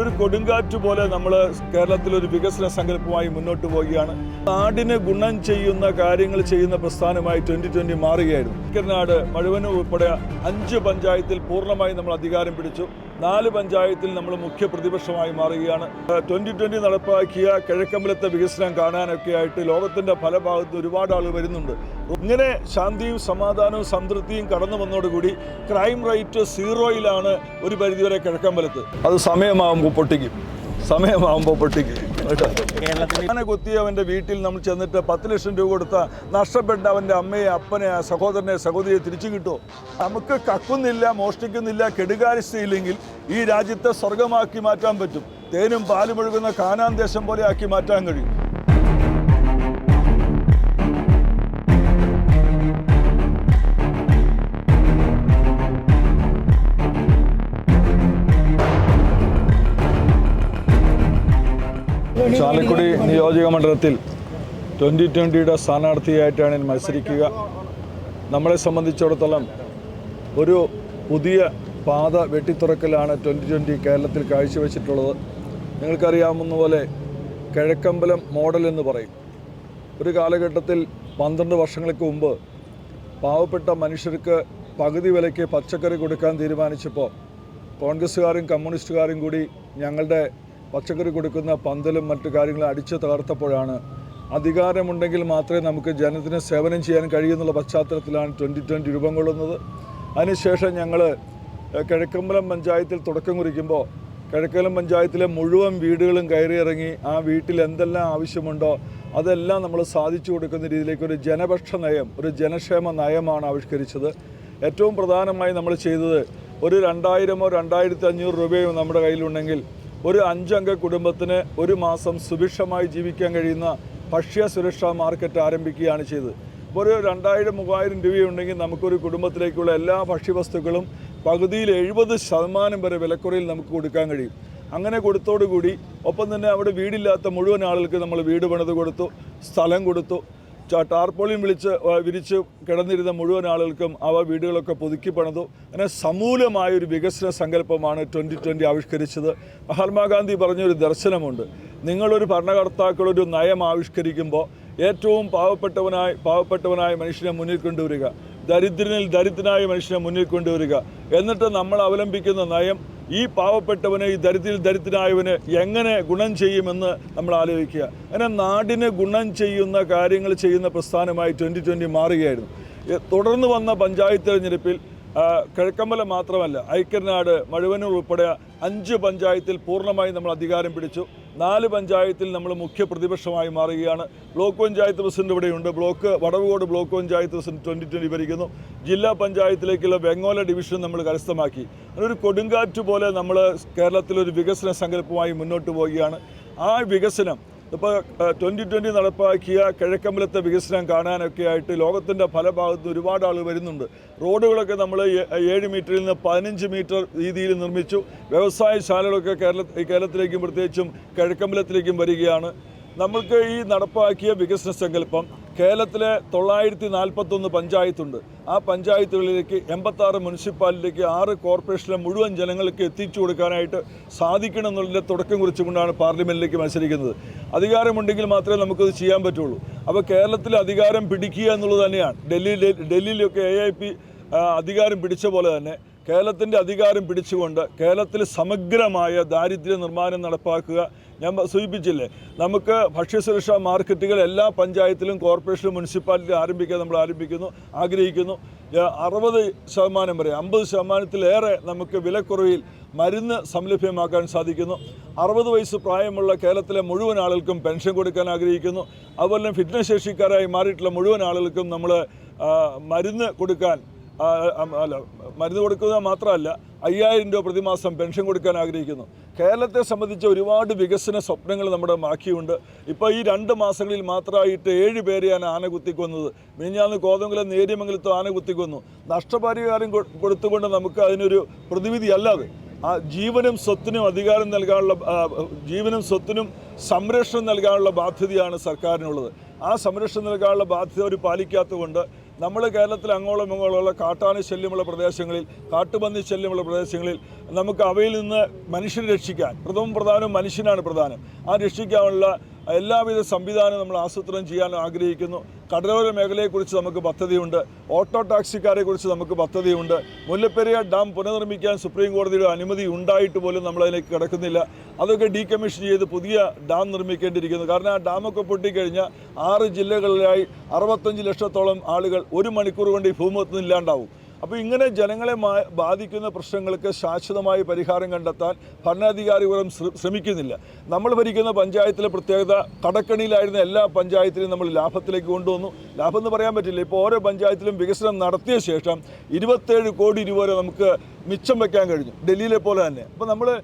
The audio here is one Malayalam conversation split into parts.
ഒരു കൊടുങ്കാറ്റ് പോലെ നമ്മൾ കേരളത്തിൽ ഒരു വികസന സങ്കല്പമായി മുന്നോട്ട് പോവുകയാണ്. നാടിന് ഗുണം ചെയ്യുന്ന കാര്യങ്ങൾ ചെയ്യുന്ന പ്രസ്ഥാനമായി ട്വന്റി ട്വന്റി മാറുകയായിരുന്നു. കിരനാട് മഴുവനും ഉൾപ്പെടെ അഞ്ച് പഞ്ചായത്തിൽ പൂർണമായി നമ്മൾ അധികാരം പിടിച്ചു. നാല് പഞ്ചായത്തിൽ നമ്മൾ മുഖ്യ പ്രതിപക്ഷമായി മാറുകയാണ്. ട്വന്റി ട്വന്റി നടപ്പാക്കിയ കിഴക്കമ്പലത്തെ വികസനം കാണാനൊക്കെ ആയിട്ട് ലോകത്തിന്റെ പല ഭാഗത്ത് ഒരുപാട് ആളുകൾ വരുന്നുണ്ട്. ഇങ്ങനെ ശാന്തിയും സമാധാനവും സംതൃപ്തിയും കടന്നു വന്നതോടുകൂടി ക്രൈം റേറ്റ് സീറോയിലാണ് ഒരു പരിധിവരെ കിഴക്കമ്പലത്ത്. അത് സമയമാകുമ്പോൾ പൊട്ടിക്കും. സമയമാകുമ്പോൾ പൊട്ടിക്കും. അങ്ങനെ കുത്തി അവന്റെ വീട്ടിൽ നമ്മൾ ചെന്നിട്ട് പത്ത് ലക്ഷം രൂപ കൊടുത്ത നഷ്ടപ്പെട്ട അവന്റെ അമ്മയെ അപ്പനെ സഹോദരനെ സഹോദരിയെ തിരിച്ചു കിട്ടുമോ നമുക്ക് കക്കുന്നില്ല മോഷ്ടിക്കുന്നില്ല കെടുകാരിസ്ഥയില്ലെങ്കിൽ ഈ രാജ്യത്തെ സ്വർഗമാക്കി മാറ്റാൻ പറ്റും. തേനും പാലും ഒഴുകുന്ന കാനാൻ ദേശം പോലെ ആക്കി മാറ്റാൻ കഴിയും. ചാലക്കുടി നിയോജക മണ്ഡലത്തിൽ ട്വന്റി ട്വന്റിയുടെ സ്ഥാനാർത്ഥിയായിട്ടാണ് ഞാൻ മത്സരിക്കുക. നമ്മളെ സംബന്ധിച്ചിടത്തോളം ഒരു പുതിയ പാത വെട്ടിത്തുറക്കലാണ് ട്വന്റി ട്വന്റി കേരളത്തിൽ കാഴ്ചവെച്ചിട്ടുള്ളത്. നിങ്ങൾക്കറിയാവുന്ന പോലെ കിഴക്കമ്പലം മോഡൽ എന്ന് പറയും. ഒരു കാലഘട്ടത്തിൽ പന്ത്രണ്ട് വർഷങ്ങൾക്ക് മുമ്പ് പാവപ്പെട്ട മനുഷ്യർക്ക് പകുതി വിലയ്ക്ക് പച്ചക്കറി കൊടുക്കാൻ തീരുമാനിച്ചപ്പോൾ കോൺഗ്രസ്സുകാരും കമ്മ്യൂണിസ്റ്റുകാരും കൂടി ഞങ്ങളുടെ പച്ചക്കറി കൊടുക്കുന്ന പന്തലും മറ്റു കാര്യങ്ങളും അടിച്ചു തകർത്തപ്പോഴാണ് അധികാരമുണ്ടെങ്കിൽ മാത്രമേ നമുക്ക് ജനത്തിന് സേവനം ചെയ്യാൻ കഴിയുന്നുള്ള പശ്ചാത്തലത്തിലാണ് ട്വന്റി ട്വന്റി രൂപം കൊള്ളുന്നത്. അതിനുശേഷം ഞങ്ങൾ കിഴക്കമ്പലം പഞ്ചായത്തിൽ തുടക്കം കുറിക്കുമ്പോൾ കിഴക്കമ്പലം പഞ്ചായത്തിലെ മുഴുവൻ വീടുകളും കയറിയിറങ്ങി ആ വീട്ടിൽ എന്തെല്ലാം ആവശ്യമുണ്ടോ അതെല്ലാം നമ്മൾ സാധിച്ചു കൊടുക്കുന്ന രീതിയിലേക്ക് ഒരു ജനപക്ഷ നയം ഒരു ജനക്ഷേമ നയമാണ് ആവിഷ്കരിച്ചത്. ഏറ്റവും പ്രധാനമായി നമ്മൾ ചെയ്തത് ഒരു രണ്ടായിരമോ രണ്ടായിരത്തി അഞ്ഞൂറ് രൂപയോ നമ്മുടെ കയ്യിലുണ്ടെങ്കിൽ ഒരു അഞ്ചംഗ കുടുംബത്തിന് ഒരു മാസം സുഭിക്ഷമായി ജീവിക്കാൻ കഴിയുന്ന ഭക്ഷ്യ സുരക്ഷാ മാർക്കറ്റ് ആരംഭിക്കുകയാണ് ചെയ്തത്. അപ്പോൾ ഒരു രണ്ടായിരം മൂവായിരം രൂപയുണ്ടെങ്കിൽ നമുക്കൊരു കുടുംബത്തിലേക്കുള്ള എല്ലാ ഭക്ഷ്യവസ്തുക്കളും പകുതിയിൽ എഴുപത് ശതമാനം വരെ വിലക്കുറയിൽ നമുക്ക് കൊടുക്കാൻ കഴിയും. അങ്ങനെ കൊടുത്തോടുകൂടി ഒപ്പം തന്നെ അവിടെ വീടില്ലാത്ത മുഴുവൻ ആളുകൾക്ക് നമ്മൾ വീട് പണിത് കൊടുത്തു സ്ഥലം കൊടുത്തു. ടാർപോളിൻ വിളിച്ച് വിരിച്ച് കിടന്നിരുന്ന മുഴുവൻ ആളുകൾക്കും അവ വീടുകളൊക്കെ പുതുക്കി പണിതു. അങ്ങനെ സമൂലമായ ഒരു വികസന സങ്കല്പമാണ് ട്വന്റി ട്വന്റി ആവിഷ്കരിച്ചത്. മഹാത്മാഗാന്ധി പറഞ്ഞൊരു ദർശനമുണ്ട്. നിങ്ങളൊരു ഭരണകർത്താക്കളൊരു നയം ആവിഷ്കരിക്കുമ്പോൾ ഏറ്റവും പാവപ്പെട്ടവനായി പാവപ്പെട്ടവനായ മനുഷ്യനെ മുന്നിൽ കൊണ്ടുവരിക. ദരിദ്രനിൽ ദരിദ്രനായ മനുഷ്യനെ മുന്നിൽ കൊണ്ടുവരിക. എന്നിട്ട് നമ്മൾ അവലംബിക്കുന്ന നയം ഈ പാവപ്പെട്ടവന് ഈ ദരിദ്രയിൽ ദരിദ്രനായവന് എങ്ങനെ ഗുണം ചെയ്യുമെന്ന് നമ്മൾ ആലോചിക്കുക. അങ്ങനെ നാടിന് ഗുണം ചെയ്യുന്ന കാര്യങ്ങൾ ചെയ്യുന്ന പ്രസ്ഥാനമായി ട്വന്റി ട്വന്റി മാറുകയായിരുന്നു. തുടർന്ന് വന്ന പഞ്ചായത്ത് തെരഞ്ഞെടുപ്പിൽ കിഴക്കമ്പലം മാത്രമല്ല ഐക്യനാട് മഴുവനൂർ ഉൾപ്പെടെ അഞ്ച് പഞ്ചായത്തിൽ പൂർണമായും നമ്മൾ അധികാരം പിടിച്ചു. നാല് പഞ്ചായത്തിൽ നമ്മൾ മുഖ്യ പ്രതിപക്ഷമായി മാറുകയാണ്. ബ്ലോക്ക് പഞ്ചായത്ത് പ്രസിഡന്റ് ഇവിടെയുണ്ട്. Block Vadavucode block panchayat president twenty twenty ഭരിക്കുന്നു. ജില്ലാ പഞ്ചായത്തിലേക്കുള്ള വെങ്ങോല ഡിവിഷൻ നമ്മൾ കരസ്ഥമാക്കി. ഒരു കൊടുങ്കാറ്റ് പോലെ നമ്മൾ കേരളത്തിലൊരു വികസന സങ്കല്പമായി മുന്നോട്ട് പോവുകയാണ്. ആ വികസനം ഇപ്പോൾ ട്വന്റി ട്വന്റി നടപ്പാക്കിയ കിഴക്കമ്പലത്തെ വികസനം കാണാനൊക്കെ ആയിട്ട് ലോകത്തിന്റെ പല ഭാഗത്തും ഒരുപാട് ആൾ വരുന്നുണ്ട്. റോഡുകളൊക്കെ നമ്മൾ ഏഴ് മീറ്ററിൽ നിന്ന് പതിനഞ്ച് മീറ്റർ രീതിയിൽ നിർമ്മിച്ചു. വ്യവസായശാലകളൊക്കെ കേരള കേരളത്തിലേക്കും പ്രത്യേകിച്ചും കിഴക്കമ്പലത്തിലേക്കും വരികയാണ്. നമ്മൾക്ക് ഈ നടപ്പാക്കിയ വികസന സങ്കല്പം കേരളത്തിലെ തൊള്ളായിരത്തി നാൽപ്പത്തൊന്ന് പഞ്ചായത്തുണ്ട്. ആ പഞ്ചായത്തുകളിലേക്ക് എൺപത്താറ് മുനിസിപ്പാലിറ്റിക്ക് ആറ് കോർപ്പറേഷനിലെ മുഴുവൻ ജനങ്ങൾക്ക് എത്തിച്ചു കൊടുക്കാനായിട്ട് സാധിക്കണം എന്നുള്ളതിന്റെ തുടക്കം കുറിച്ചുകൊണ്ടാണ് പാർലമെന്റിലേക്ക് മത്സരിക്കുന്നത്. അധികാരമുണ്ടെങ്കിൽ മാത്രമേ നമുക്കത് ചെയ്യാൻ പറ്റുള്ളൂ. അപ്പോൾ കേരളത്തിൽ അധികാരം പിടിക്കുക എന്നുള്ളത് തന്നെയാണ്. ഡൽഹിയിൽ ഡൽഹിയിലൊക്കെ എ ഐ പി അധികാരം പിടിച്ച പോലെ തന്നെ കേരളത്തിന്റെ അധികാരം പിടിച്ചുകൊണ്ട് കേരളത്തിൽ സമഗ്രമായ ദാരിദ്ര്യ നിർമ്മാണം നടപ്പാക്കുക ഞാൻ സൂചിപ്പിച്ചില്ലേ? നമുക്ക് ഭക്ഷ്യസുരക്ഷാ മാർക്കറ്റുകൾ എല്ലാ പഞ്ചായത്തിലും കോർപ്പറേഷനും മുനിസിപ്പാലിറ്റി ആരംഭിക്കാൻ നമ്മൾ ആരംഭിക്കുന്നു ആഗ്രഹിക്കുന്നു. അറുപത് ശതമാനം വരെ അമ്പത് ശതമാനത്തിലേറെ നമുക്ക് വിലക്കുറവിൽ മരുന്ന് സംലഭ്യമാക്കാൻ സാധിക്കുന്നു. അറുപത് വയസ്സ് പ്രായമുള്ള കേരളത്തിലെ മുഴുവൻ ആളുകൾക്കും പെൻഷൻ കൊടുക്കാൻ ആഗ്രഹിക്കുന്നു. അതുപോലെ തന്നെ ഫിറ്റ്നസ് ശേഷിക്കാരായി മാറിയിട്ടുള്ള മുഴുവൻ ആളുകൾക്കും നമ്മൾ മരുന്ന് കൊടുക്കാൻ അല്ല മരുന്ന് കൊടുക്കുക മാത്രമല്ല അയ്യായിരം രൂപ പ്രതിമാസം പെൻഷൻ കൊടുക്കാൻ ആഗ്രഹിക്കുന്നു. കേരളത്തെ സംബന്ധിച്ച് ഒരുപാട് വികസന സ്വപ്നങ്ങൾ നമ്മുടെ ബാക്കിയുണ്ട്. ഇപ്പോൾ ഈ രണ്ട് മാസങ്ങളിൽ മാത്രമായിട്ട് ഏഴ് പേരെയാണ് ആന കുത്തിക്കൊന്നത്. മിനിഞ്ഞാന്ന് കോതമംഗലം നേര്യമംഗലത്തും ആന കുത്തിക്കൊന്നു. നഷ്ടപരിഹാരം കൊടുത്തുകൊണ്ട് നമുക്ക് അതിനൊരു പ്രതിവിധി അല്ലാതെ ആ ജീവനും സ്വത്തിനും അധികാരം നൽകാനുള്ള ജീവനും സ്വത്തിനും സംരക്ഷണം നൽകാനുള്ള ബാധ്യതയാണ് സർക്കാരിനുള്ളത്. ആ സംരക്ഷണം നൽകാനുള്ള ബാധ്യത അവർ പാലിക്കാത്തതുകൊണ്ട് നമ്മൾ കേരളത്തിൽ അങ്ങോളം ഇങ്ങോളമുള്ള കാട്ടാന ശല്യമുള്ള പ്രദേശങ്ങളിൽ കാട്ടുപന്നി ശല്യമുള്ള പ്രദേശങ്ങളിൽ നമുക്ക് അവയിൽ നിന്ന് മനുഷ്യരെ രക്ഷിക്കാൻ പ്രഥമം പ്രധാനം മനുഷ്യനാണ് പ്രധാനം. ആ രക്ഷിക്കാനുള്ള എല്ലാവിധ സംവിധാനവും നമ്മൾ ആസൂത്രണം ചെയ്യാൻ ആഗ്രഹിക്കുന്നു. കടലോര മേഖലയെക്കുറിച്ച് നമുക്ക് പദ്ധതിയുണ്ട്. ഓട്ടോ ടാക്സിക്കാരെ കുറിച്ച് നമുക്ക് പദ്ധതിയുണ്ട്. മുല്ലപ്പെരിയാർ ഡാം പുനർനിർമ്മിക്കാൻ സുപ്രീം കോടതിയുടെ അനുമതി ഉണ്ടായിട്ട് പോലും നമ്മളതിലേക്ക് കിടക്കുന്നില്ല. അതൊക്കെ ഡീകമ്മീഷൻ ചെയ്ത് പുതിയ ഡാം നിർമ്മിക്കേണ്ടിയിരിക്കുന്നു. കാരണം ആ ഡാമൊക്കെ പൊട്ടിക്കഴിഞ്ഞാൽ ആറ് ജില്ലകളിലായി അറുപത്തഞ്ച് ലക്ഷത്തോളം ആളുകൾ ഒരു മണിക്കൂർ കൊണ്ട് ഈ ഭൂമുഖത്ത് ഇല്ലാണ്ടാവും. അപ്പോൾ ഇങ്ങനെ ജനങ്ങളെ ബാധിക്കുന്ന പ്രശ്നങ്ങൾക്ക് ശാശ്വതമായ പരിഹാരം കണ്ടെത്താൻ ഭരണാധികാരികളും ശ്ര- ശ്രമിക്കുന്നില്ല. നമ്മൾ ഭരിക്കുന്ന പഞ്ചായത്തിലെ പ്രത്യേകത കടക്കണിയിലായിരുന്ന എല്ലാ പഞ്ചായത്തിലും നമ്മൾ ലാഭത്തിലേക്ക് കൊണ്ടുവന്നു. ലാഭം എന്ന് പറയാൻ പറ്റില്ല. ഇപ്പോൾ ഓരോ പഞ്ചായത്തിലും വികസനം നടത്തിയ ശേഷം ഇരുപത്തേഴ് കോടി രൂപ വരെ നമുക്ക് മിച്ചം വയ്ക്കാൻ കഴിഞ്ഞു. ഡൽഹിയിലെ പോലെ തന്നെ. അപ്പോൾ നമ്മൾ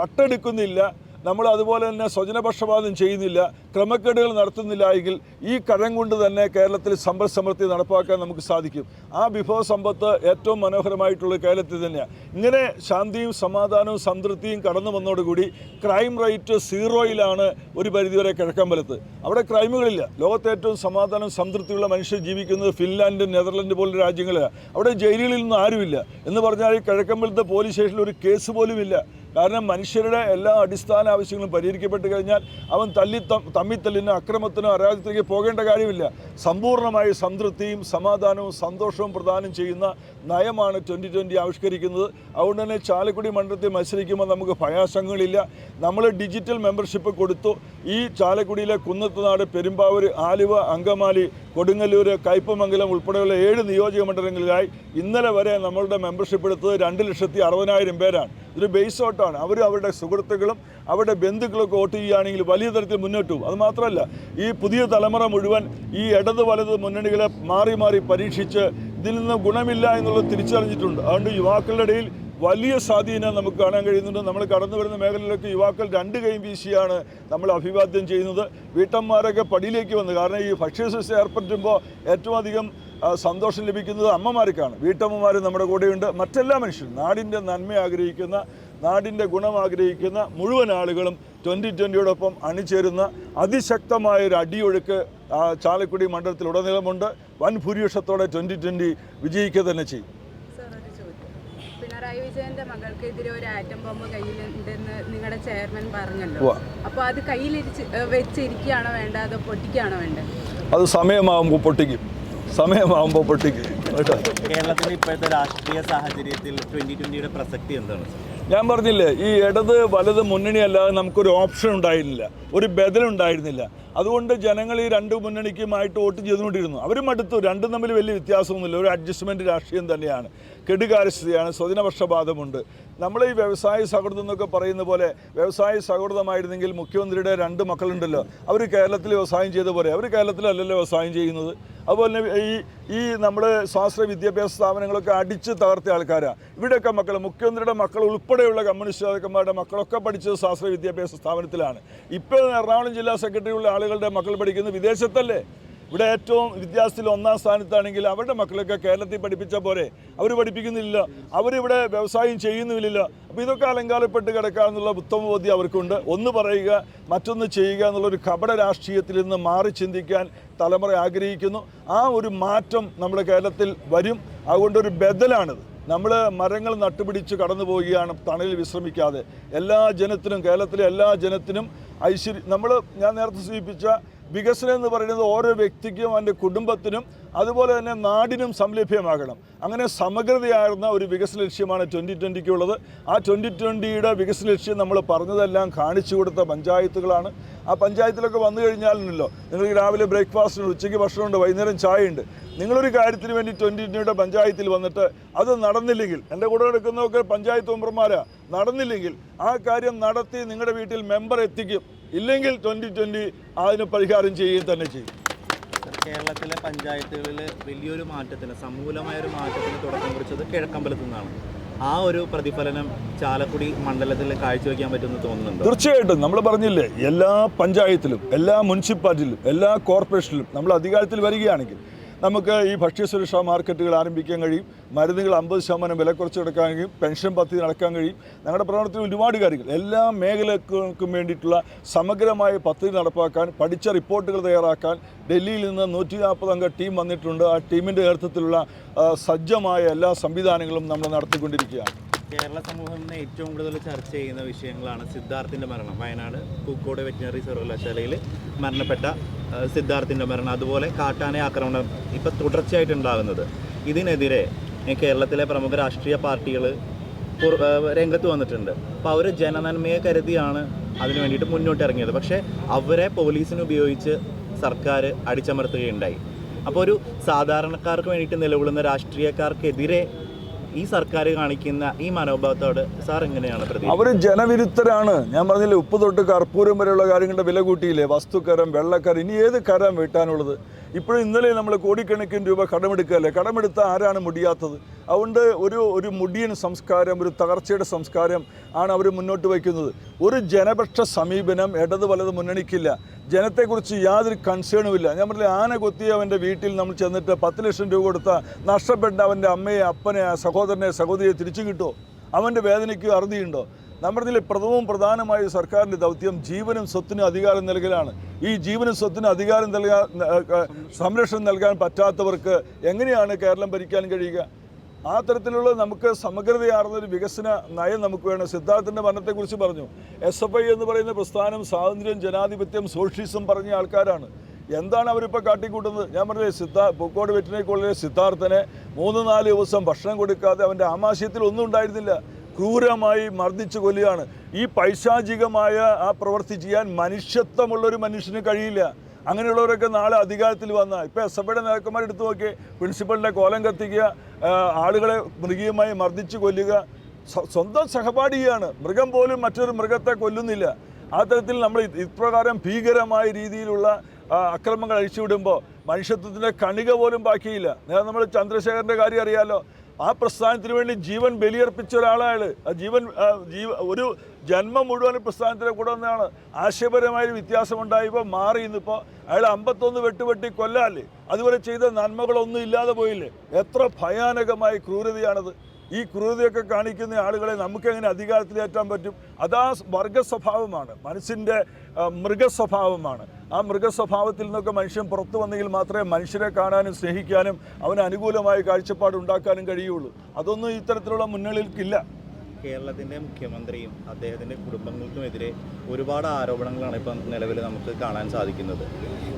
കട്ടെടുക്കുന്നില്ല. നമ്മൾ അതുപോലെ തന്നെ സ്വജനപക്ഷപാതം ചെയ്യുന്നില്ല ക്രമക്കേടുകൾ നടത്തുന്നില്ല എങ്കിൽ ഈ കഴം കൊണ്ട് തന്നെ കേരളത്തിൽ സമ്പദ് സമൃദ്ധി നടപ്പാക്കാൻ നമുക്ക് സാധിക്കും. ആ വിഭവ സമ്പത്ത് ഏറ്റവും മനോഹരമായിട്ടുള്ള കേരളത്തിൽ തന്നെയാണ് ഇങ്ങനെ ശാന്തിയും സമാധാനവും സംതൃപ്തിയും കടന്നു വന്നതോടുകൂടി ക്രൈം റേറ്റ് സീറോയിലാണ് ഒരു പരിധിവരെ കിഴക്കമ്പലത്ത് അവിടെ ക്രൈമുകളില്ല ലോകത്തെ ഏറ്റവും സമാധാനം സംതൃപ്തിയുള്ള മനുഷ്യർ ജീവിക്കുന്നത് ഫിൻലാൻഡ് നെതർലൻഡ് പോലുള്ള രാജ്യങ്ങളിലാണ് അവിടെ ജയിലുകളിൽ നിന്നും ആരുമില്ല. എന്ന് പറഞ്ഞാൽ ഈ കിഴക്കമ്പലത്തെ പോലീസ് സ്റ്റേഷനിൽ ഒരു കേസ് പോലുമില്ല. കാരണം മനുഷ്യരുടെ എല്ലാ അടിസ്ഥാന ആവശ്യങ്ങളും പരിഹരിക്കപ്പെട്ട് കഴിഞ്ഞാൽ അവൻ തല്ലി തമ്മിത്തല്ലിനോ അക്രമത്തിനോ അരാജകത്തിലേക്ക് പോകേണ്ട കാര്യമില്ല. സമ്പൂർണമായി സംതൃപ്തിയും സമാധാനവും സന്തോഷവും പ്രദാനം ചെയ്യുന്ന നയമാണ് ട്വന്റി ട്വന്റി ആവിഷ്കരിക്കുന്നത്. അതുകൊണ്ട് തന്നെ ചാലക്കുടി മണ്ഡലത്തിൽ മത്സരിക്കുമ്പോൾ നമുക്ക് ഭയാശങ്കകളില്ല നമ്മൾ ഡിജിറ്റൽ മെമ്പർഷിപ്പ് കൊടുത്തു. ഈ ചാലക്കുടിയിലെ കുന്നത്തുനാട് പെരുമ്പാവൂർ ആലുവ അങ്കമാലി കൊടുങ്ങല്ലൂർ കയ്പമംഗലം ഉൾപ്പെടെയുള്ള ഏഴ് നിയോജക മണ്ഡലങ്ങളിലായി ഇന്നലെ വരെ നമ്മളുടെ മെമ്പർഷിപ്പ് എടുത്തത് രണ്ട് ലക്ഷത്തി അറുപതിനായിരം പേരാണ്. ഇതൊരു ബേസ് ഔട്ടാണ്. അവർ അവരുടെ സുഹൃത്തുക്കളും അവരുടെ ബന്ധുക്കളൊക്കെ വോട്ട് ചെയ്യുകയാണെങ്കിൽ വലിയ തരത്തിൽ മുന്നോട്ട് പോകും. അതുമാത്രമല്ല ഈ പുതിയ തലമുറ മുഴുവൻ ഈ ഇടത് വലത് മുന്നണികളെ മാറി മാറി പരീക്ഷിച്ച് ഇതിൽ നിന്ന് ഗുണമില്ല എന്നുള്ളത് തിരിച്ചറിഞ്ഞിട്ടുണ്ട്. അതുകൊണ്ട് യുവാക്കളുടെ ഇടയിൽ വലിയ സ്വാധീനം നമുക്ക് കാണാൻ കഴിയുന്നുണ്ട്. നമ്മൾ കടന്നു വരുന്ന മേഖലയിലൊക്കെ യുവാക്കൾ രണ്ട് കൈയും വീശിയാണ് നമ്മൾ അഭിവാദ്യം ചെയ്യുന്നത്. വീട്ടമ്മമാരൊക്കെ പടിയിലേക്ക് വന്നു. കാരണം ഈ ഭക്ഷ്യശിക്ഷ ഏർപ്പെടുമ്പോൾ ഏറ്റവും അധികം സന്തോഷം ലഭിക്കുന്നത് അമ്മമാർക്കാണ്. വീട്ടമ്മമാർ നമ്മുടെ കൂടെയുണ്ട്. മറ്റെല്ലാ മനുഷ്യരും നാടിന്റെ നന്മ ആഗ്രഹിക്കുന്ന നാടിന്റെ ഗുണം ആഗ്രഹിക്കുന്ന മുഴുവൻ ആളുകളും ട്വന്റി ട്വന്റിയോടൊപ്പം അണിചേരുന്ന അതിശക്തമായ ഒരു അടിയൊഴുക്ക് ആ, ചാലക്കുടി മണ്ഡലത്തിൽ ഉടനീളമുണ്ട് വൻ ഭൂരിപക്ഷത്തോടെ ട്വന്റി ട്വന്റി വിജയിക്കുക തന്നെ ചെയ്യും. സാർ ഒരു ചോദ്യം. പിണറായി വിജയന്റെ മകൾക്കെതിരെ ഒരു ആറ്റം ബോംബ് കയ്യിലുണ്ടെന്ന് നിങ്ങളുടെ ചെയർമാൻ പറഞ്ഞല്ലോ. അപ്പോൾ അത് വെച്ചിരിക്കുകയാണോ വേണ്ട അതോ പൊട്ടിക്കുകയാണോ വേണ്ടത്? അത് സമയമാകുമ്പോൾ പൊട്ടിക്കും. സമയമാകുമ്പോൾ പൊട്ടിക്കും. കേരളത്തിലെ ഇപ്പോഴത്തെ രാഷ്ട്രീയ സാഹചര്യത്തിൽ ട്വന്റി ട്വന്റിയുടെ പ്രസക്തി എന്താണ്? ഞാൻ പറഞ്ഞില്ലേ ഈ ഇടത് വലത് മുന്നണി അല്ലാതെ നമുക്കൊരു ഓപ്ഷൻ ഉണ്ടായിരുന്നില്ല. ഒരു ബദൽ ഉണ്ടായിരുന്നില്ല. അതുകൊണ്ട് ജനങ്ങൾ ഈ രണ്ട് മുന്നണിക്കുമായിട്ട് വോട്ട് ചെയ്തുകൊണ്ടിരുന്നു. അവരും അടുത്തു രണ്ടും തമ്മിൽ വലിയ വ്യത്യാസമൊന്നുമില്ല. ഒരു അഡ്ജസ്റ്റ്മെന്റ് രാഷ്ട്രീയം തന്നെയാണ്. കെടുകാരസ്ഥിതിയാണ് സ്വജനപക്ഷപാതമുണ്ട് നമ്മൾ ഈ വ്യവസായ സൗഹൃദം എന്നൊക്കെ പറയുന്ന പോലെ വ്യവസായ സൗഹൃദമായിരുന്നെങ്കിൽ മുഖ്യമന്ത്രിയുടെ രണ്ട് മക്കളുണ്ടല്ലോ. അവർ കേരളത്തിൽ വ്യവസായം ചെയ്ത പോലെ. അവർ കേരളത്തിലല്ലല്ലോ വ്യവസായം ചെയ്യുന്നത്. അതുപോലെ തന്നെ ഈ ഈ നമ്മുടെ ശാസ്ത്ര വിദ്യാഭ്യാസ സ്ഥാപനങ്ങളൊക്കെ അടിച്ച് തകർത്തിയ ആൾക്കാരാണ് ഇവിടെയൊക്കെ മക്കൾ മുഖ്യമന്ത്രിയുടെ മക്കൾ ഉൾപ്പെടെയുള്ള കമ്മ്യൂണിസ്റ്റ് നേതാക്കന്മാരുടെ മക്കളൊക്കെ പഠിച്ചത് ശാസ്ത്ര വിദ്യാഭ്യാസ സ്ഥാപനത്തിലാണ്. ഇപ്പോൾ എറണാകുളം ജില്ലാ സെക്രട്ടറിയുള്ള ആളുകളുടെ മക്കൾ പഠിക്കുന്നത് വിദേശത്തല്ലേ? ഇവിടെ ഏറ്റവും വിദ്യാഭ്യാസത്തിൽ ഒന്നാം സ്ഥാനത്താണെങ്കിൽ അവരുടെ മക്കളൊക്കെ കേരളത്തിൽ പഠിപ്പിച്ച പോലെ അവർ പഠിപ്പിക്കുന്നില്ല. അവരിവിടെ വ്യവസായം ചെയ്യുന്നുമില്ല. അപ്പോൾ ഇതൊക്കെ അലങ്കാരപ്പെട്ട് കിടക്കാമെന്നുള്ള ഉത്തമബോധ്യം അവർക്കുണ്ട്. ഒന്ന് പറയുക മറ്റൊന്ന് ചെയ്യുക എന്നുള്ളൊരു കപട രാഷ്ട്രീയത്തിൽ നിന്ന് മാറി ചിന്തിക്കാൻ തലമുറ ആഗ്രഹിക്കുന്നു. ആ ഒരു മാറ്റം നമ്മുടെ കേരളത്തിൽ വരും. അതുകൊണ്ടൊരു ബദലാണിത്. നമ്മൾ മരങ്ങൾ നട്ടുപിടിച്ച് കടന്നു പോവുകയാണ് തണലിൽ വിശ്രമിക്കാതെ. എല്ലാ ജനത്തിനും കേരളത്തിലെ എല്ലാ ജനത്തിനും ഐശ്വര്യം നമ്മൾ ഞാൻ നേരത്തെ സൂചിപ്പിച്ച വികസനം എന്ന് പറയുന്നത് ഓരോ വ്യക്തിക്കും അവന്റെ കുടുംബത്തിനും അതുപോലെ തന്നെ നാടിനും സംലഭ്യമാകണം. അങ്ങനെ സമഗ്രതയായിരുന്ന ഒരു വികസന ലക്ഷ്യമാണ് ട്വന്റി ട്വന്റിക്കുള്ളത് ആ ട്വന്റി ട്വന്റിയുടെ വികസന ലക്ഷ്യം നമ്മൾ പറഞ്ഞതെല്ലാം കാണിച്ചു കൊടുത്ത പഞ്ചായത്തുകളാണ്. ആ പഞ്ചായത്തിലൊക്കെ വന്നു കഴിഞ്ഞാലുണ്ടല്ലോ നിങ്ങൾക്ക് രാവിലെ ബ്രേക്ക്ഫാസ്റ്റുണ്ട് ഉച്ചയ്ക്ക് ഭക്ഷണമുണ്ട് വൈകുന്നേരം ചായ ഉണ്ട് നിങ്ങളൊരു കാര്യത്തിന് വേണ്ടി ട്വന്റി ട്വന്റിയുടെ പഞ്ചായത്തിൽ വന്നിട്ട് അത് നടന്നില്ലെങ്കിൽ എന്റെ കൂടെ എടുക്കുന്നതൊക്കെ പഞ്ചായത്ത് മെമ്പർമാരാണ് നടന്നില്ലെങ്കിൽ ആ കാര്യം നടത്തി നിങ്ങളുടെ വീട്ടിൽ മെമ്പർ എത്തിക്കും. ഇല്ലെങ്കിൽ ട്വന്റി ട്വന്റി അതിന് പരിഹാരം ചെയ്യുകയും തന്നെ ചെയ്യും. കേരളത്തിലെ പഞ്ചായത്തുകളിൽ വലിയൊരു മാറ്റത്തിന് സമൂലമായ ഒരു മാറ്റത്തിന് തുടക്കം കുറിച്ചത് കിഴക്കമ്പലത്തു നിന്നാണ്. ആ ഒരു പ്രതിഫലനം ചാലക്കുടി മണ്ഡലത്തിൽ കാഴ്ചവെക്കാൻ പറ്റുമെന്ന് തോന്നുന്നുണ്ട്? തീർച്ചയായിട്ടും. നമ്മൾ പറഞ്ഞില്ലേ എല്ലാ പഞ്ചായത്തിലും എല്ലാ മുനിസിപ്പാലിറ്റിയിലും എല്ലാ കോർപ്പറേഷനിലും നമ്മൾ അധികാരത്തിൽ വരികയാണെങ്കിൽ നമുക്ക് ഈ ഭക്ഷ്യസുരക്ഷാ മാർക്കറ്റുകൾ ആരംഭിക്കാൻ കഴിയും. മരുന്നുകൾ അമ്പത് ശതമാനം വില കുറച്ച് കൊടുക്കാൻ കഴിയും. പെൻഷൻ പദ്ധതി നടക്കാൻ കഴിയും. ഞങ്ങളുടെ പ്രവർത്തനത്തിൽ ഒരുപാട് കാര്യങ്ങൾ. എല്ലാ മേഖലകൾക്കും വേണ്ടിയിട്ടുള്ള സമഗ്രമായ പദ്ധതി നടപ്പാക്കാൻ പഠിച്ച റിപ്പോർട്ടുകൾ തയ്യാറാക്കാൻ ഡൽഹിയിൽ നിന്ന് നൂറ്റി നാൽപ്പത് അംഗ ടീം വന്നിട്ടുണ്ട്. ആ ടീമിന്റെ നേതൃത്വത്തിലുള്ള സജ്ജമായ എല്ലാ സംവിധാനങ്ങളും നമ്മൾ നടത്തിക്കൊണ്ടിരിക്കുകയാണ്. കേരള സമൂഹം ഇന്ന് ഏറ്റവും കൂടുതൽ ചർച്ച ചെയ്യുന്ന വിഷയങ്ങളാണ് സിദ്ധാർത്ഥിന്റെ മരണം. വയനാട് പൂക്കോട് വെറ്റിനറി സർവകലാശാലയിൽ മരണപ്പെട്ട സിദ്ധാർത്ഥിന്റെ മരണം. അതുപോലെ കാട്ടാന ആക്രമണം ഇപ്പം തുടർച്ചയായിട്ടുണ്ടാകുന്നത്. ഇതിനെതിരെ കേരളത്തിലെ പ്രമുഖ രാഷ്ട്രീയ പാർട്ടികൾ രംഗത്ത് വന്നിട്ടുണ്ട്. അപ്പോൾ അവർ ജനനന്മയെ കരുതിയാണ് അതിനു വേണ്ടിയിട്ട് മുന്നോട്ട് ഇറങ്ങിയത്. പക്ഷേ അവരെ പോലീസിന് ഉപയോഗിച്ച് സർക്കാർ അടിച്ചമർത്തുകയുണ്ടായി. അപ്പോൾ ഒരു സാധാരണക്കാർക്ക് വേണ്ടിയിട്ട് നിലകൊള്ളുന്ന രാഷ്ട്രീയക്കാർക്കെതിരെ ഈ സർക്കാർ കാണിക്കുന്ന ഈ മനോഭാവത്തോട് സാർ എങ്ങനെയാണ് അവർ ജനവിരുദ്ധരാണ്. ഞാൻ പറഞ്ഞില്ലേ ഉപ്പ് തൊട്ട് കർപ്പൂരം വരെയുള്ള കാര്യങ്ങളുടെ വില കൂട്ടിയില്ലേ? വസ്തുക്കരം വെള്ളക്കരം ഇനി ഏത് കരം വെട്ടാനുള്ളത്? ഇപ്പോഴും ഇന്നലെ നമ്മൾ കോടിക്കണക്കിന് രൂപ കടമെടുക്കുകയല്ലേ? കടമെടുത്താൽ ആരാണ് മുടിയാത്തത്? അതുകൊണ്ട് ഒരു ഒരു മുടിയൻ സംസ്കാരം ഒരു തകർച്ചയുടെ സംസ്കാരം ആണ് അവർ മുന്നോട്ട് വയ്ക്കുന്നത്. ഒരു ജനപക്ഷ സമീപനം ഇടത് വലത് മുന്നണിക്കില്ല. ജനത്തെക്കുറിച്ച് യാതൊരു കൺസേണും ഇല്ല. ഞാൻ പറഞ്ഞില്ല ആന കൊത്തി അവന്റെ വീട്ടിൽ നമ്മൾ ചെന്നിട്ട് പത്ത് ലക്ഷം രൂപ കൊടുത്ത നഷ്ടപ്പെട്ട അവന്റെ അമ്മയെ അപ്പനെ സഹോദരനെ സഹോദരിയെ തിരിച്ചു കിട്ടുമോ അവന്റെ വേദനയ്ക്ക് അറുതിയുണ്ടോ? നമ്മുടെ പ്രഥമവും പ്രധാനമായ സർക്കാരിന്റെ ദൗത്യം ജീവനും സ്വത്തിനും അധികാരം നൽകലാണ്. ഈ ജീവനും സ്വത്തിനും അധികാരം നൽകാൻ സംരക്ഷണം നൽകാൻ പറ്റാത്തവർക്ക് എങ്ങനെയാണ് കേരളം ഭരിക്കാൻ കഴിയുക? ആ തരത്തിലുള്ള നമുക്ക് സമഗ്രതയാർന്ന ഒരു വികസന നയം നമുക്ക് വേണം. സിദ്ധാർത്ഥിന്റെ മരണത്തെക്കുറിച്ച് പറഞ്ഞു. എസ് എഫ് ഐ എന്ന് പറയുന്ന പ്രസ്ഥാനം സ്വാതന്ത്ര്യം ജനാധിപത്യം സോഷ്യലിസം പറഞ്ഞ ആൾക്കാരാണ്. എന്താണ് അവരിപ്പോൾ കാട്ടിക്കൂട്ടുന്നത്? ഞാൻ പറഞ്ഞത് സിദ്ധാ പൂക്കോട് വെറ്റിനറി കോളേജിലെ സിദ്ധാർത്ഥനെ മൂന്ന് നാല് ദിവസം ഭക്ഷണം കൊടുക്കാതെ അവന്റെ ആമാശയത്തിൽ ഒന്നും ഉണ്ടായിരുന്നില്ല. ക്രൂരമായി മർദ്ദിച്ചു കൊല്ലുകയാണ്. ഈ പൈശാചികമായ ആ പ്രവൃത്തി ചെയ്യാൻ മനുഷ്യത്വമുള്ളൊരു മനുഷ്യന് കഴിയില്ല. അങ്ങനെയുള്ളവരൊക്കെ നാളെ അധികാരത്തിൽ വന്ന. ഇപ്പോൾ എസ് എഫ് ഐയുടെ നേതാക്കന്മാർ എടുത്തു നോക്കി പ്രിൻസിപ്പലിന്റെ കോലം കത്തിക്കുക ആളുകളെ മൃഗീയമായി മർദ്ദിച്ച് കൊല്ലുക. സ്വന്തം സഹപാഠിയാണ്. മൃഗം പോലും മറ്റൊരു മൃഗത്തെ കൊല്ലുന്നില്ല. ആ തരത്തിൽ നമ്മൾ ഇപ്രകാരം ഭീകരമായ രീതിയിലുള്ള അക്രമങ്ങൾ അഴിച്ചുവിടുമ്പോൾ മനുഷ്യത്വത്തിന്റെ കണിക പോലും ബാക്കിയില്ല. നേരെ നമ്മൾ ചന്ദ്രശേഖരന്റെ കാര്യം അറിയാലോ. ആ പ്രസ്ഥാനത്തിന് വേണ്ടി ജീവൻ ബലിയർപ്പിച്ച ഒരാളാണ് ജീവൻ ജീവ ഒരു ജന്മം മുഴുവൻ പ്രസ്ഥാനത്തിലെ കൂടെ വന്നതാണ് ആശയപരമായ ഒരു വ്യത്യാസമുണ്ടായപ്പോൾ മാറി ഇന്നിപ്പോൾ അയാൾ അമ്പത്തൊന്ന് വെട്ടുവെട്ടി കൊല്ലാല്ലേ? അതുവരെ ചെയ്ത നന്മകളൊന്നും ഇല്ലാതെ പോയില്ലേ? എത്ര ഭയാനകമായ ക്രൂരതയാണത്. ഈ ക്രൂരതയൊക്കെ കാണിക്കുന്ന ആളുകളെ നമുക്കെങ്ങനെ അധികാരത്തിലേറ്റാൻ പറ്റും? അതാ വർഗസ്വഭാവമാണ്. മനസ്സിന്റെ മൃഗസ്വഭാവമാണ്. ആ മൃഗസ്വഭാവത്തിൽ നിന്നൊക്കെ മനുഷ്യൻ പുറത്തു വന്നെങ്കിൽ മാത്രമേ മനുഷ്യരെ കാണാനും സ്നേഹിക്കാനും അവന് അനുകൂലമായ കാഴ്ചപ്പാട് ഉണ്ടാക്കാനും കഴിയുള്ളൂ. അതൊന്നും ഇത്തരത്തിലുള്ള മുന്നണികൾക്കില്ല. കേരളത്തിന്റെ മുഖ്യമന്ത്രിയും അദ്ദേഹത്തിന്റെ കുടുംബങ്ങൾക്കുമെതിരെ ഒരുപാട് ആരോപണങ്ങളാണ് ഇപ്പം നിലവിൽ നമുക്ക് കാണാൻ സാധിക്കുന്നത്.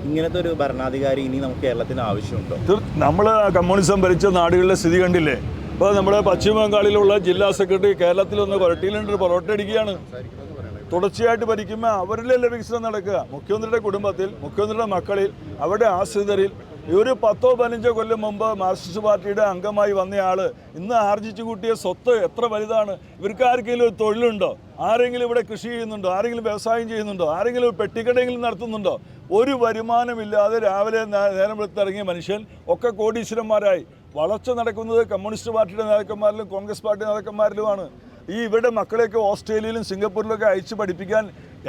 ഇങ്ങനത്തെ ഒരു ഭരണാധികാരി ഇനി നമുക്ക് കേരളത്തിന് ആവശ്യമുണ്ടോ? നമ്മൾ കമ്മ്യൂണിസം ഭരിച്ച നാടുകളിലെ സ്ഥിതി കണ്ടില്ലേ? ഇപ്പോൾ നമ്മുടെ പശ്ചിമ ബംഗാളിലുള്ള ജില്ലാ സെക്രട്ടറി കേരളത്തിൽ ഒന്ന് പുരട്ടിയിലുണ്ട് പൊറോട്ട അടിക്കുകയാണ്. തുടർച്ചയായിട്ട് ഭരിക്കുമ്പോൾ അവരിലല്ലേ വികസനം നടക്കുക? മുഖ്യമന്ത്രിയുടെ കുടുംബത്തിൽ മുഖ്യമന്ത്രിയുടെ മക്കളിൽ അവരുടെ ആശ്രിതരിൽ ഈ ഒരു പത്തോ പതിനഞ്ചോ കൊല്ലം മുമ്പ് മാർക്സിസ്റ്റ് പാർട്ടിയുടെ അംഗമായി വന്നയാൾ ഇന്ന് ആർജിച്ചു കൂട്ടിയ സ്വത്ത് എത്ര വലുതാണ്? ഇവർക്ക് ആർക്കെങ്കിലും ഒരു തൊഴിലുണ്ടോ? ആരെങ്കിലും ഇവിടെ കൃഷി ചെയ്യുന്നുണ്ടോ? ആരെങ്കിലും വ്യവസായം ചെയ്യുന്നുണ്ടോ? ആരെങ്കിലും ഒരു പെട്ടിക്കടയെങ്കിലും നടത്തുന്നുണ്ടോ? ഒരു വരുമാനമില്ലാതെ രാവിലെ നേരം വെളുത്തിറങ്ങിയ മനുഷ്യൻ ഒക്കെ കോടീശ്വരന്മാരായി. വളർച്ച നടക്കുന്നത് കമ്മ്യൂണിസ്റ്റ് പാർട്ടിയുടെ നേതാക്കന്മാരിലും കോൺഗ്രസ് പാർട്ടി നേതാക്കന്മാരിലുമാണ്. ഈ ഇവരുടെ മക്കളെയൊക്കെ ഓസ്ട്രേലിയയിലും സിംഗപ്പൂരിലൊക്കെ അയച്ച് പഠിപ്പിക്കാൻ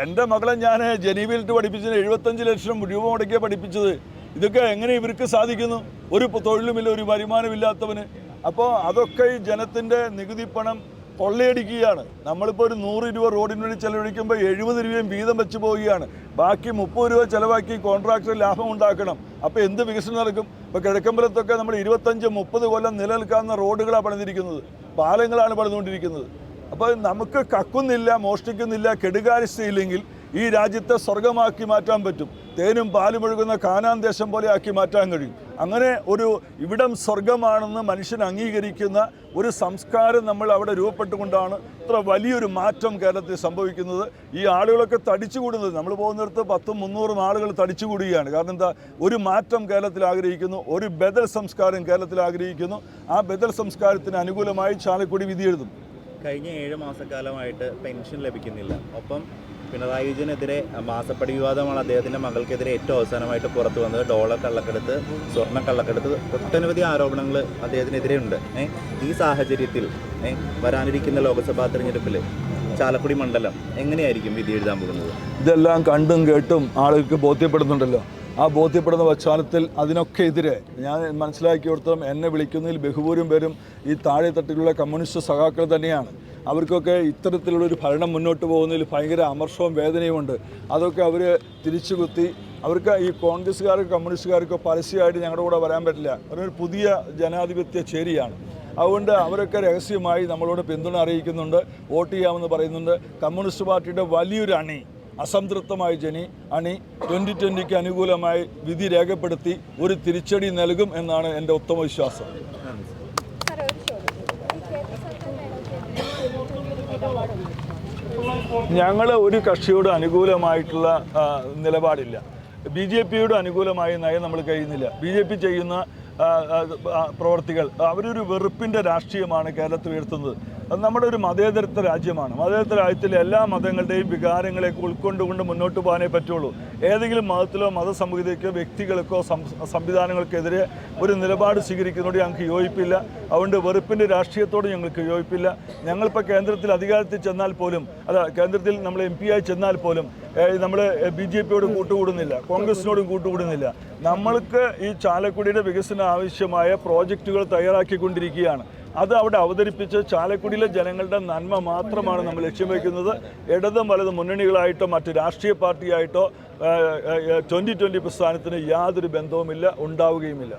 എന്റെ മകളെ ഞാൻ ജനീവയിലിട്ട് പഠിപ്പിച്ചത് എഴുപത്തഞ്ച് ലക്ഷം രൂപ മുടക്കിയാണ് പഠിപ്പിച്ചത്. ഇതൊക്കെ എങ്ങനെ ഇവർക്ക് സാധിക്കുന്നു? ഒരു തൊഴിലുമില്ല ഒരു വരുമാനമില്ലാത്തവന്. അപ്പോൾ അതൊക്കെ ഈ ജനത്തിന്റെ നികുതി പണം കൊള്ളയടിക്കുകയാണ്. നമ്മളിപ്പോൾ ഒരു നൂറ് രൂപ റോഡിന് വേണ്ടി ചെലവഴിക്കുമ്പോൾ എഴുപത് രൂപയും വീതം വെച്ച് പോവുകയാണ്. ബാക്കി മുപ്പത് രൂപ ചിലവാക്കി കോൺട്രാക്ടർ ലാഭം ഉണ്ടാക്കണം. അപ്പോൾ എന്ത് വികസനം നടക്കും? ഇപ്പോൾ കിഴക്കമ്പലത്തൊക്കെ നമ്മൾ ഇരുപത്തഞ്ച് മുപ്പത് കൊല്ലം നിലനിൽക്കാവുന്ന റോഡുകളാണ് പണിതിരിക്കുന്നത്. പാലങ്ങളാണ് പണിതുകൊണ്ടിരിക്കുന്നത്. അപ്പോൾ നമുക്ക് കക്കുന്നില്ല മോഷ്ടിക്കുന്നില്ല കെടുകാര്യസ്ഥയില്ലെങ്കിൽ ഈ രാജ്യത്തെ സ്വർഗമാക്കി മാറ്റാൻ പറ്റും. തേനും പാലും ഒഴുകുന്ന കാനാൻ ദേശം പോലെ ആക്കി മാറ്റാൻ കഴിയും. അങ്ങനെ ഒരു ഇവിടം സ്വർഗമാണെന്ന് മനുഷ്യൻ അംഗീകരിക്കുന്ന ഒരു സംസ്കാരം നമ്മൾ അവിടെ രൂപപ്പെട്ടുകൊണ്ടാണ് ഇത്ര വലിയൊരു മാറ്റം കേരളത്തിൽ സംഭവിക്കുന്നത്. ഈ ആളുകളൊക്കെ തടിച്ചുകൂടുന്നത് നമ്മൾ പോകുന്നിടത്ത് പത്തും മുന്നൂറും ആളുകൾ തടിച്ചുകൂടുകയാണ്. കാരണം എന്താ? ഒരു മാറ്റം കേരളത്തിൽ ആഗ്രഹിക്കുന്നു ഒരു ബദൽ സംസ്കാരം കേരളത്തിൽ ആഗ്രഹിക്കുന്നു. ആ ബദൽ സംസ്കാരത്തിന് അനുകൂലമായി ചാലക്കുടി വിധി എഴുതും കഴിഞ്ഞ ഏഴ് മാസക്കാലമായിട്ട് പെൻഷൻ ലഭിക്കുന്നില്ല. ഒപ്പം പിണറായി വിജയനെതിരെ മാസപ്പടി വിവാദമാണ് അദ്ദേഹത്തിന്റെ മകൾക്കെതിരെ ഏറ്റവും അവസാനമായിട്ട് പുറത്തു വന്നത്. ഡോളർ കള്ളക്കെടുത്ത് സ്വർണ കള്ളക്കെടുത്ത് ഒട്ടനവധി ആരോപണങ്ങൾ അദ്ദേഹത്തിനെതിരെ ഉണ്ട് ഈ സാഹചര്യത്തിൽ വരാനിരിക്കുന്ന ലോക്സഭാ തെരഞ്ഞെടുപ്പിൽ ചാലക്കുടി മണ്ഡലം എങ്ങനെയായിരിക്കും വിധി എഴുതാൻ പോകുന്നത്? ഇതെല്ലാം കണ്ടും കേട്ടും ആളുകൾക്ക് ബോധ്യപ്പെടുന്നുണ്ടല്ലോ. ആ ബോധ്യപ്പെടുന്ന പശ്ചാത്തലത്തിൽ അതിനൊക്കെ എതിരെ. ഞാൻ മനസ്സിലാക്കിയിടത്തോളം എന്നെ വിളിക്കുന്നതിൽ ബഹുഭൂരം പേരും ഈ താഴെത്തട്ടിലുള്ള കമ്മ്യൂണിസ്റ്റ് സഖാക്കൾ തന്നെയാണ്. അവർക്കൊക്കെ ഇത്തരത്തിലുള്ളൊരു ഭരണം മുന്നോട്ട് പോകുന്നതിൽ ഭയങ്കര അമർഷവും വേദനയുമുണ്ട് അതൊക്കെ അവർ തിരിച്ചുകുത്തി അവർക്ക് ഈ കോൺഗ്രസ്സുകാർക്ക് കമ്മ്യൂണിസ്റ്റുകാർക്കോ പരസ്യമായിട്ട് ഞങ്ങളുടെ കൂടെ വരാൻ പറ്റില്ല. അവരൊരു പുതിയ ജനാധിപത്യ ചേരിയാണ്. അതുകൊണ്ട് അവരൊക്കെ രഹസ്യമായി നമ്മളോട് പിന്തുണ അറിയിക്കുന്നുണ്ട് വോട്ട് ചെയ്യാമെന്ന് പറയുന്നുണ്ട്. കമ്മ്യൂണിസ്റ്റ് പാർട്ടിയുടെ വലിയൊരു അണി അസംതൃപ്തമായ ജനി. അണി ട്വന്റി ട്വന്റിക്ക് അനുകൂലമായി വിധി രേഖപ്പെടുത്തി ഒരു തിരിച്ചടി നൽകും എന്നാണ് എന്റെ ഉത്തമ വിശ്വാസം. ഞങ്ങൾ ഒരു കക്ഷിയോട് അനുകൂലമായിട്ടുള്ള നിലപാടില്ല. ബി ജെ പിയോട് അനുകൂലമായ നയം നമ്മൾ കഴിയുന്നില്ല. ബി ജെ പി ചെയ്യുന്ന പ്രവർത്തികൾ അവരൊരു വെറുപ്പിന്റെ രാഷ്ട്രീയമാണ് കേരളത്തിൽ ഉയർത്തുന്നത്. അത് നമ്മുടെ ഒരു മതേതരത്വ രാജ്യമാണ്. മതേതരത്വ രാജ്യത്തിലെ എല്ലാ മതങ്ങളുടെയും വികാരങ്ങളെ ഉൾക്കൊണ്ടുകൊണ്ട് മുന്നോട്ട് പോകാനേ പറ്റുള്ളൂ. ഏതെങ്കിലും മതത്തിലോ മതസമൂഹത്തിലേക്കോ വ്യക്തികൾക്കോ സംവിധാനങ്ങൾക്കെതിരെ ഒരു നിലപാട് സ്വീകരിക്കുന്നതോട് ഞങ്ങൾക്ക് യോജിപ്പില്ല. അതുകൊണ്ട് വെറുപ്പിന്റെ രാഷ്ട്രീയത്തോട് ഞങ്ങൾക്ക് യോജിപ്പില്ല. ഞങ്ങളിപ്പോൾ കേന്ദ്രത്തിൽ അധികാരത്തിൽ ചെന്നാൽ പോലും അല്ല കേന്ദ്രത്തിൽ നമ്മൾ എം പി ആയി ചെന്നാൽ പോലും നമ്മൾ ബി ജെ പിയോട് കൂട്ടുകൂടുന്നില്ല. കോൺഗ്രസിനോടും കൂട്ടുകൂടുന്നില്ല. നമ്മൾക്ക് ഈ ചാലക്കുടിയുടെ വികസന ആവശ്യമായ പ്രോജക്റ്റുകൾ തയ്യാറാക്കിക്കൊണ്ടിരിക്കുകയാണ്. അത് അവിടെ അവതരിപ്പിച്ച് ചാലക്കുടിയിലെ ജനങ്ങളുടെ നന്മ മാത്രമാണ് നമ്മൾ ലക്ഷ്യം വയ്ക്കുന്നത് ഇടതും വലതും മുന്നണികളായിട്ടോ മറ്റ് രാഷ്ട്രീയ പാർട്ടിയായിട്ടോ ട്വന്റി ട്വന്റി പ്രസ്ഥാനത്തിന് യാതൊരു ബന്ധവുമില്ല ഉണ്ടാവുകയുമില്ല.